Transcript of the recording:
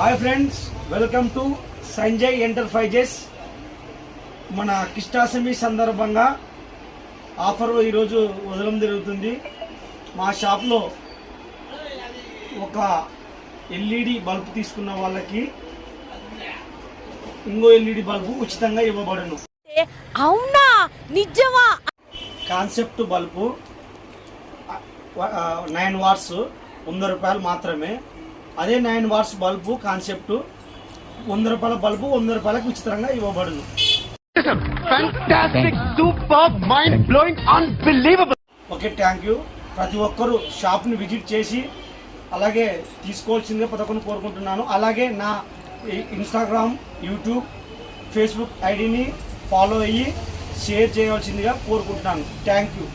Hi friends welcome to Sanjay enterprises. మన కృష్ణాష్టమి సందర్భంగా offer ఈరోజు వదలడం జరుగుతుంది. మా షాప్లో ఒక ఎల్ఈడి బల్బ్ తీసుకున్న వాళ్ళకి ఇంకో ఎల్ఈడి బల్బు ఉచితంగా ఇవ్వబడును. అవునా? నిజమా? కాన్సెప్ట్ బల్బు నైన్ వాట్స్ వంద రూపాయలు మాత్రమే. అదే నైన్ వాట్స్ బల్బు కాన్సెప్ట్. వంద రూపాయల బల్బు వంద రూపాయలకు ఉచితంగా ఇవ్వబడును. Unbelievable. ఓకే థ్యాంక్ యూ ప్రతి ఒక్కరూ షాప్ని విజిట్ చేసి అలాగే తీసుకోవాల్సిందిగా ప్రతి ఒక్కరిని కోరుకుంటున్నాను. అలాగే నా ఇన్స్టాగ్రామ్ యూట్యూబ్ ఫేస్బుక్ ఐడిని ఫాలో అయ్యి షేర్ చేయవలసిందిగా కోరుకుంటున్నాను. Thank you